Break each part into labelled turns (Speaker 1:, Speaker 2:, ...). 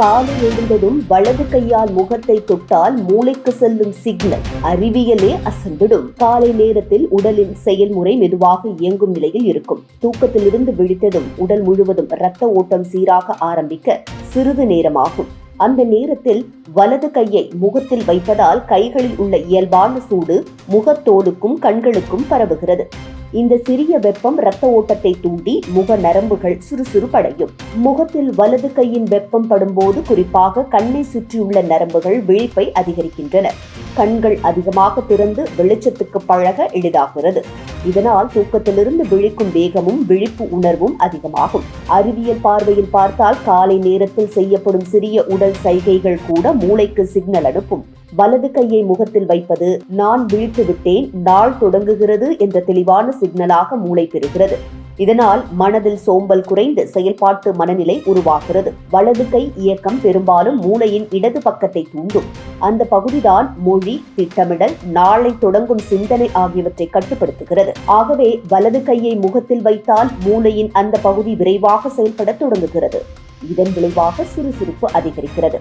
Speaker 1: காலை எழுந்ததும் வலது கையால் முகத்தை தொட்டால் மூளைக்கு செல்லும் சிக்னல். அறிவியலே அசந்திடும். காலை நேரத்தில் உடலின் செயல்முறை மெதுவாக இயங்கும் நிலையில் இருக்கும். தூக்கத்திலிருந்து விழித்ததும் உடல் முழுவதும் இரத்த ஓட்டம் சீராக ஆரம்பிக்க சிறிது நேரமாகும். அந்த நேரத்தில் வலது கையை முகத்தில் வைப்பதால் கைகளில் உள்ள இயல்பான சூடு முகத்தோடுக்கும் கண்களுக்கும் பரவுகிறது. இந்த சிறிய வெப்பம் இரத்த ஓட்டத்தை தூண்டி முக நரம்புகள் சுறுசுறுப்படையும் முகத்தில் வலது கையின் வெப்பம் படும்போது குறிப்பாக கண்ணை சுற்றியுள்ள நரம்புகள் விழிப்பை அதிகரிக்கின்றன. கண்கள் அதிகமாக திறந்து வெளிச்சத்துக்கு பழக எளிதாகிறது. இதனால் தூக்கத்திலிருந்து விழிக்கும் வேகமும் விழிப்பு உணர்வும் அதிகமாகும். அறிவியல் பார்வையில் பார்த்தால் காலை நேரத்தில் செய்யப்படும் சிறிய உடல் சைகைகள் கூட மூளைக்கு சிக்னல் அனுப்பும். வலது கையை முகத்தில் வைப்பது நான் விழித்து விட்டேன் நாள் தொடங்குகிறது என்ற தெளிவான சிக்னலாக மூளை பெறுகிறது. இதனால் மனதில் சோம்பல் குறைந்து செயல்பாட்டு மனநிலை உருவாகிறது. வலது கை இயக்கம் பெரும்பாலும் மூளையின் இடது பக்கத்தை தூண்டும். அந்த பகுதிதான் திட்டமிடல் நாளை தொடங்கும் சிந்தனை ஆகியவற்றை கட்டுப்படுத்துகிறது. ஆகவே வலது கையை முகத்தில் வைத்தால் மூளையின் அந்த பகுதி விரைவாக செயல்பட தொடங்குகிறது. இதன் விளைவாக சுறுசுறுப்பு அதிகரிக்கிறது.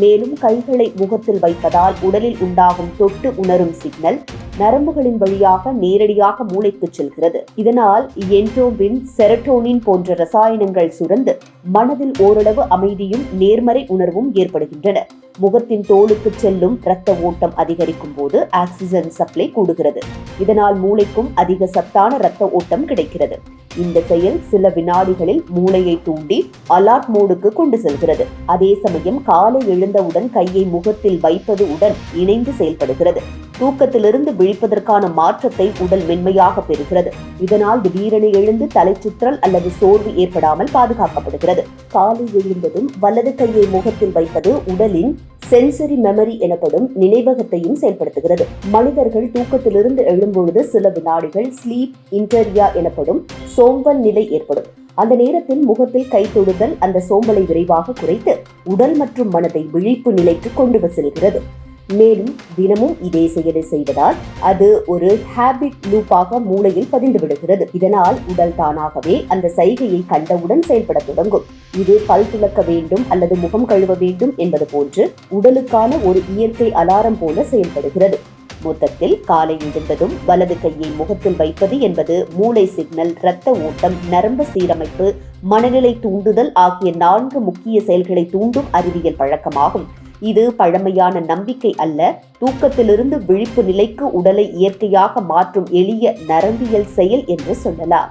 Speaker 1: மேலும் கைகளை முகத்தில் வைப்பதால் உடலில் உண்டாகும் தொட்டு உணரும் சிக்னல் நரம்புகளின் வழியாக நேரடியாக மூளைக்கு செல்கிறது. இதனால் என்டோபின் செரட்டோனின் போன்ற ரசாயனங்கள் சுரந்து மனதில் ஓரளவு அமைதியும் நேர்மறை உணர்வும் ஏற்படுகின்றன. முகத்தின் தோலுக்கு செல்லும் இரத்த ஓட்டம் அதிகரிக்கும் போது ஆக்சிஜன் சப்ளை கூடுகிறது. இதனால் மூளைக்கும் அதிக சத்தான இரத்த ஓட்டம் கிடைக்கிறது. இந்த செயல் சில வினாடிகளில் மூளையை தூண்டி அலார்ட் மோடுக்கு கொண்டு செல்கிறது. அதே சமயம் காலை எழுந்தவுடன் கையை முகத்தில் வைப்பது உடன் இணைந்து செயல்படுகிறது. தூக்கத்திலிருந்து விழிப்பதற்கான மாற்றத்தை உடல் மென்மையாக பெறுகிறது. இதனால் திடீரென எழுந்து தலை சுற்றல் அல்லது சோர்வு ஏற்படாமல் பாதுகாக்கப்படுகிறது. காலை எழுந்ததும் வலது கையை முகத்தில் வைப்பது உடலின் சென்சரி மெமரி எனப்படும் நினைவகத்தையும் செயல்படுத்துகிறது. மனிதர்கள் தூக்கத்திலிருந்து எழும்பொழுது சில வினாடிகள் ஸ்லீப் இன்டரியா எனப்படும் சோம்பல் நிலை ஏற்படும். அந்த நேரத்தில் முகத்தில் கை தொடுதல் அந்த சோம்பலை விரைவாக குறைத்து உடல் மற்றும் மனதை விழிப்பு நிலைக்கு கொண்டு செல்கிறது. மேலும் தினமும் இதே செயலை செய்வதால் அது ஒரு ஹேபிட் லூப்பாக மூளையில் பதிந்து விடுகிறது இதனால் உடல் தானாகவே அந்த சைகையை கண்டவுடன் செயல்பட தொடங்கும். இது பல் துளக்க வேண்டும் அல்லது முகம் கழுவ வேண்டும் என்பது போன்று உடலுக்கான ஒரு இயற்கை அலாரம் போல செயல்படுகிறது. மொத்தத்தில் காலை எழுந்ததும் வலது கையை முகத்தில் வைப்பது என்பது மூளை சிக்னல் இரத்த ஓட்டம் நரம்பு சீரமைப்பு மனநிலை தூண்டுதல் ஆகிய நான்கு முக்கிய செயல்களை தூண்டும் அறிவியல் பழக்கமாகும். இது பழமையான நம்பிக்கை அல்ல. தூக்கத்திலிருந்து விழிப்பு நிலைக்கு உடலை இயற்கையாக மாற்றும் எளிய நரம்பியல் செயல் என்று சொல்லலாம்.